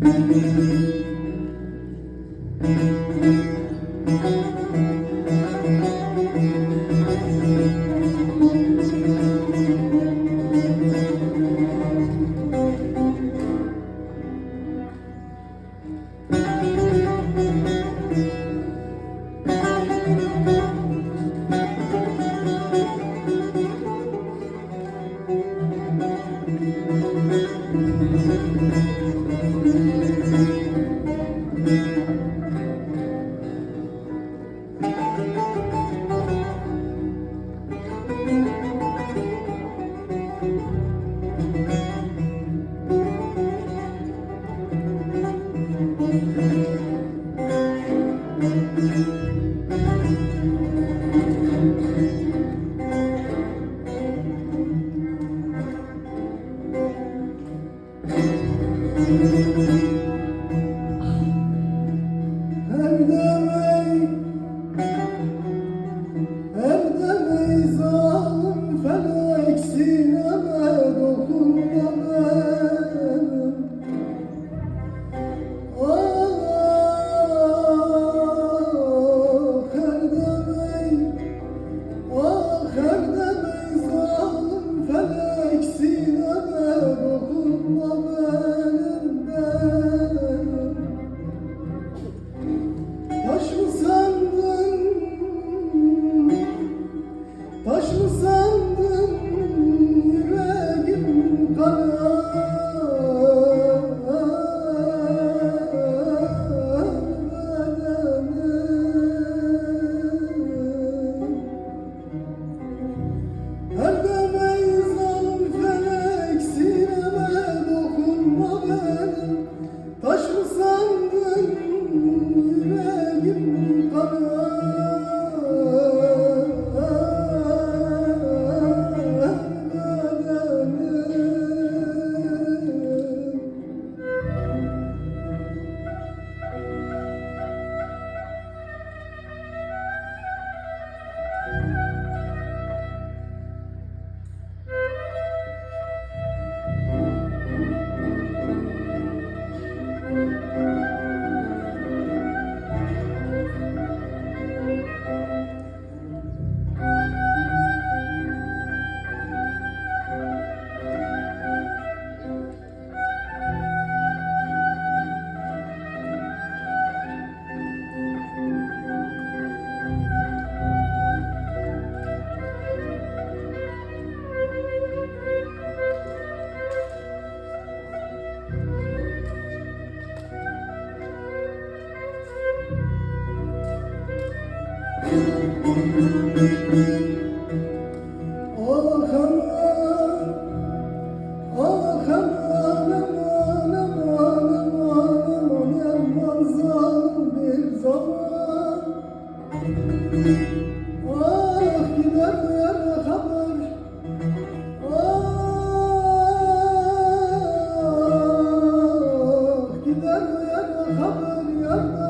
Müzik Her haber, ah